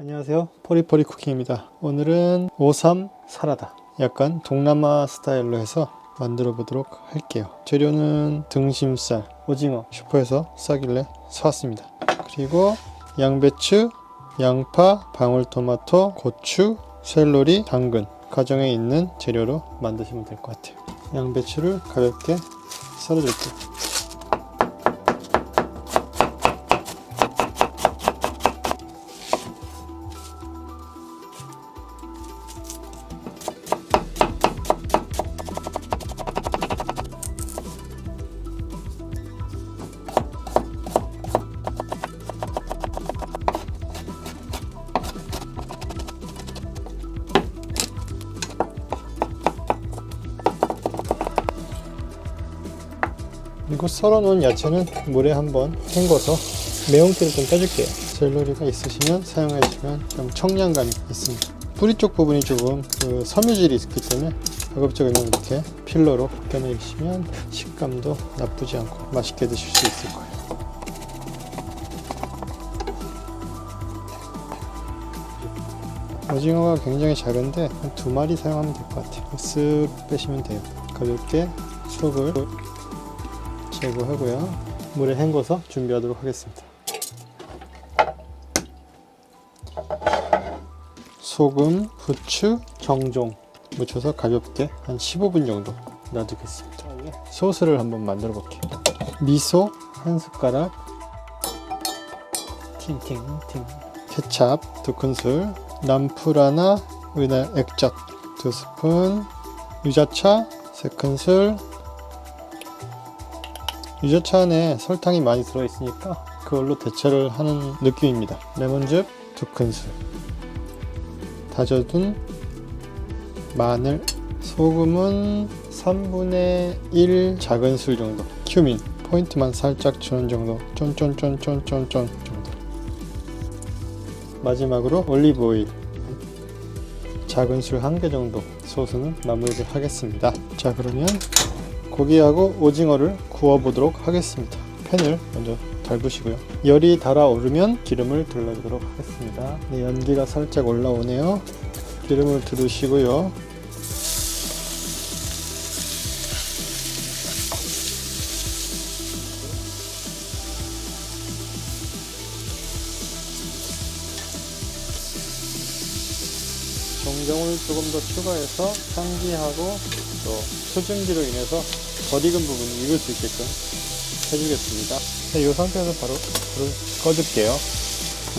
안녕하세요. 포리포리 쿠킹입니다. 오늘은 오삼 사라다. 약간 동남아 스타일로 해서 만들어 보도록 할게요. 재료는 등심살, 오징어 슈퍼에서 싸길래 사왔습니다. 그리고 양배추, 양파, 방울토마토, 고추, 샐러리, 당근 가정에 있는 재료로 만드시면 될 것 같아요. 양배추를 가볍게 썰어줄게요. 그리고 썰어놓은 야채는 물에 한번 헹궈서 매운기를 좀 빼줄게요. 샐러리가 있으시면 사용해주시면 좀 청량감이 있습니다. 뿌리 쪽 부분이 조금 그 섬유질이 있기 때문에 가급적이면 이렇게 필러로 껴내주시면 식감도 나쁘지 않고 맛있게 드실 수 있을 거예요. 오징어가 굉장히 작은데 한 두 마리 사용하면 될 것 같아요. 쓱 빼시면 돼요. 가볍게 속을 제거하고요. 물에 헹궈서 준비하도록 하겠습니다. 소금, 후추, 정종 묻혀서 가볍게 한 15분 정도 놔두겠습니다. 소스를 한번 만들어 볼게요. 미소 한 숟가락, 팅팅팅, 케찹 두 큰술, 남푸라나 우리나라 액젓 두 스푼, 유자차 세 큰술, 유자차 안에 설탕이 많이 들어있으니까 그걸로 대체를 하는 느낌입니다. 레몬즙 두 큰술, 다져둔 마늘, 소금은 3분의 1 작은 술 정도, 큐민 포인트만 살짝 주는 정도, 쫀쫀쫀쫀쫀쫀 정도. 마지막으로 올리브 오일 작은 술 한 개 정도 소스는 마무리를 하겠습니다. 자 그러면 고기하고 오징어를 구워보도록 하겠습니다. 팬을 먼저 달구시고요. 열이 달아오르면 기름을 둘러주도록 하겠습니다. 네, 연기가 살짝 올라오네요. 기름을 두르시고요. 정종을 조금 더 추가해서 향기하고 또 수증기로 인해서 덜 익은 부분이 익을 수 있게끔 해주겠습니다. 네, 이 상태에서 바로 불을 꺼줄게요.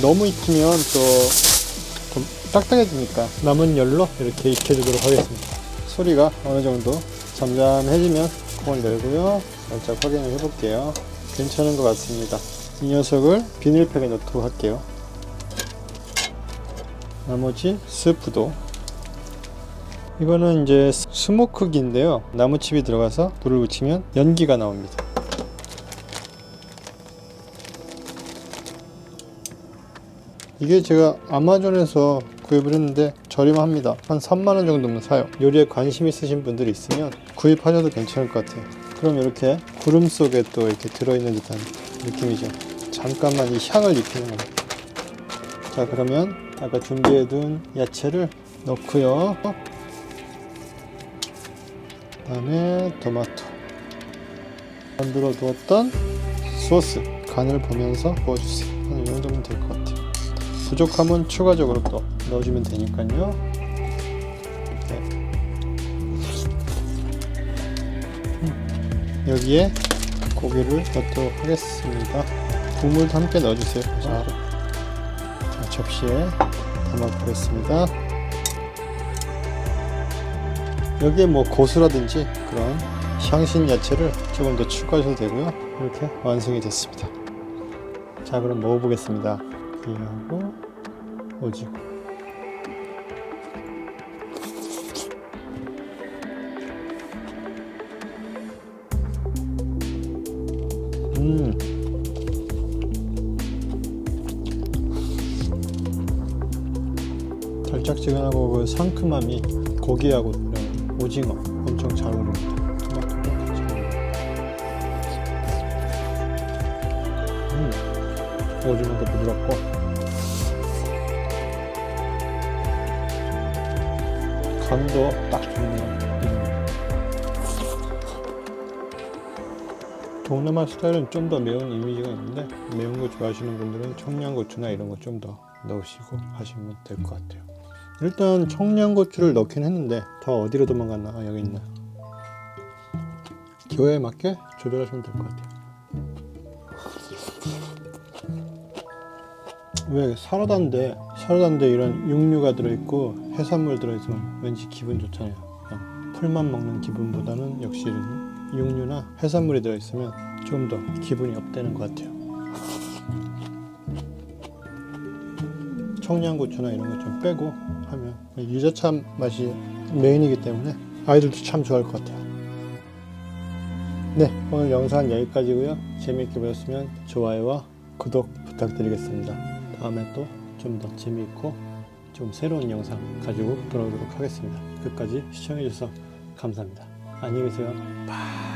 너무 익히면 또좀 딱딱해지니까 남은 열로 이렇게 익혀주도록 하겠습니다. 소리가 어느 정도 잠잠해지면 콩을 열고요. 살짝 확인을 해볼게요. 괜찮은 것 같습니다. 이 녀석을 비닐팩에 넣도록 할게요. 나머지 스프도 이거는 이제 스모크기인데요. 나무칩이 들어가서 불을 붙이면 연기가 나옵니다. 이게 제가 아마존에서 구입을 했는데 저렴합니다. 한 3만원 정도면 사요. 요리에 관심 있으신 분들이 있으면 구입하셔도 괜찮을 것 같아요. 그럼 이렇게 구름 속에 또 이렇게 들어있는 듯한 느낌이죠. 잠깐만 이 향을 입히는 겁니다. 자, 그러면 아까 준비해둔 야채를 넣고요. 그다음에 토마토 만들어 두었던 소스 간을 보면서 부어주세요. 한이 정도면 될것 같아요. 부족하면 추가적으로 또 넣어주면 되니까요. 네. 음, 여기에 고기를 넣도록 하겠습니다. 국물도 함께 넣어주세요. 자, 자 접시에 담아 보겠습니다. 여기에 뭐 고수라든지 그런 향신 야채를 조금 더 추가하셔도 되고요. 이렇게 완성이 됐습니다. 자, 그럼 먹어보겠습니다. 고기하고 오징어. 음. 달짝지근하고 그 상큼함이 고기하고 오징어 엄청 잘 어울립니다. 토마토가 음, 오징어도 부드럽고 간도 딱 좋네요. 음. 동남아 스타일은 좀 더 매운 이미지가 있는데 매운 거 좋아하시는 분들은 청양고추나 이런 거 좀 더 넣으시고 하시면 될 것 같아요. 일단 청양고추를 넣긴 했는데 더 어디로 도망갔나? 아, 여기 있네. 기호에 맞게 조절하시면 될 것 같아요. 왜 사라다인데 사라다인데 이런 육류가 들어있고 해산물 들어있으면 왠지 기분 좋잖아요. 그냥 풀만 먹는 기분보다는 역시 육류나 해산물이 들어있으면 좀 더 기분이 업되는 것 같아요. 청양고추나 이런 거 좀 빼고 하면 유자차 맛이 메인이기 때문에 아이들도 참 좋아할 것 같아요. 네, 오늘 영상 여기까지고요. 재미있게 보셨으면 좋아요와 구독 부탁드리겠습니다. 다음에 또 좀 더 재미있고 좀 새로운 영상 가지고 돌아오도록 하겠습니다. 끝까지 시청해주셔서 감사합니다. 안녕히 계세요. 바...